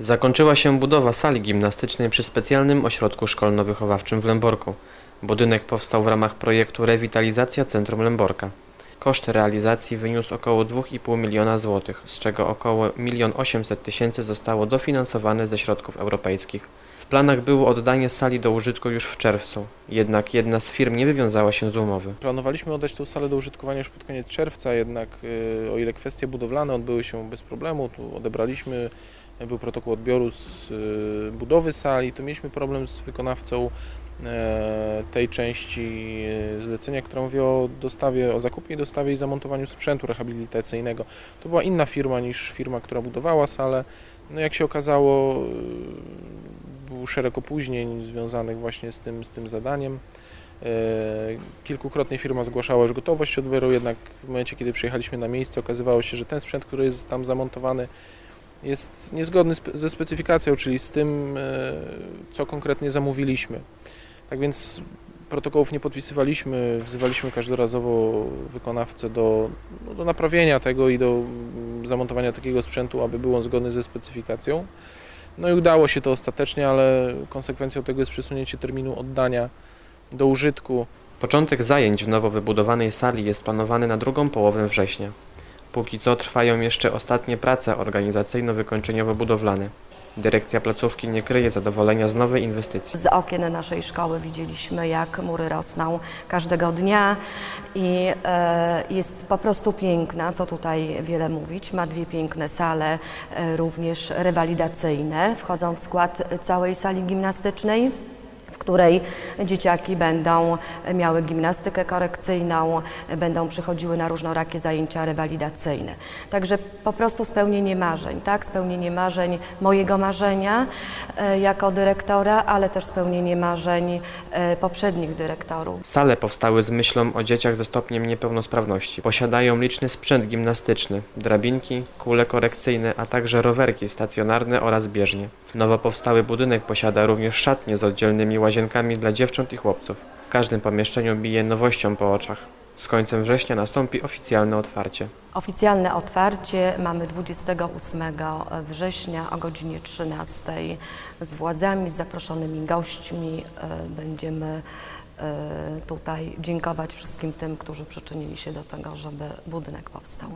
Zakończyła się budowa sali gimnastycznej przy specjalnym ośrodku szkolno-wychowawczym w Lęborku. Budynek powstał w ramach projektu Rewitalizacja Centrum Lęborka. Koszt realizacji wyniósł około 2,5 miliona złotych, z czego około 1 800 tysięcy zostało dofinansowane ze środków europejskich. W planach było oddanie sali do użytku już w czerwcu, jednak jedna z firm nie wywiązała się z umowy. Planowaliśmy oddać tę salę do użytkowania już pod koniec czerwca, jednak y, o ile kwestie budowlane odbyły się bez problemu, tu odebraliśmy, był protokół odbioru z y, budowy sali, to mieliśmy problem z wykonawcą e, tej części zlecenia, która mówiła o dostawie, o zakupie dostawie i zamontowaniu sprzętu rehabilitacyjnego. To była inna firma niż firma, która budowała salę. No jak się okazało, był szereg opóźnień związanych właśnie z tym, z tym zadaniem. E, Kilkukrotnie firma zgłaszała już gotowość odbioru, jednak w momencie, kiedy przyjechaliśmy na miejsce, okazywało się, że ten sprzęt, który jest tam zamontowany, jest niezgodny ze specyfikacją, czyli z tym, e, co konkretnie zamówiliśmy. Tak więc protokołów nie podpisywaliśmy, wzywaliśmy każdorazowo wykonawcę do, no, do naprawienia tego i do mm, zamontowania takiego sprzętu, aby był on zgodny ze specyfikacją. No i udało się to ostatecznie, ale konsekwencją tego jest przesunięcie terminu oddania do użytku. Początek zajęć w nowo wybudowanej sali jest planowany na drugą połowę września. Póki co trwają jeszcze ostatnie prace organizacyjno-wykończeniowo-budowlane. Dyrekcja placówki nie kryje zadowolenia z nowej inwestycji. Z okien naszej szkoły widzieliśmy, jak mury rosną każdego dnia i e, jest po prostu piękna, co tutaj wiele mówić. Ma dwie piękne sale, e, również rewalidacyjne, wchodzą w skład całej sali gimnastycznej w której dzieciaki będą miały gimnastykę korekcyjną, będą przychodziły na różnorakie zajęcia rewalidacyjne. Także po prostu spełnienie marzeń, tak? Spełnienie marzeń mojego marzenia e, jako dyrektora, ale też spełnienie marzeń e, poprzednich dyrektorów. Sale powstały z myślą o dzieciach ze stopniem niepełnosprawności. Posiadają liczny sprzęt gimnastyczny, drabinki, kule korekcyjne, a także rowerki stacjonarne oraz bieżnie. Nowo powstały budynek posiada również szatnie z oddzielnymi łazienkami dla dziewcząt i chłopców. W każdym pomieszczeniu bije nowością po oczach. Z końcem września nastąpi oficjalne otwarcie. Oficjalne otwarcie mamy 28 września o godzinie 13 z władzami, z zaproszonymi gośćmi. E, Będziemy e, tutaj dziękować wszystkim tym, którzy przyczynili się do tego, żeby budynek powstał.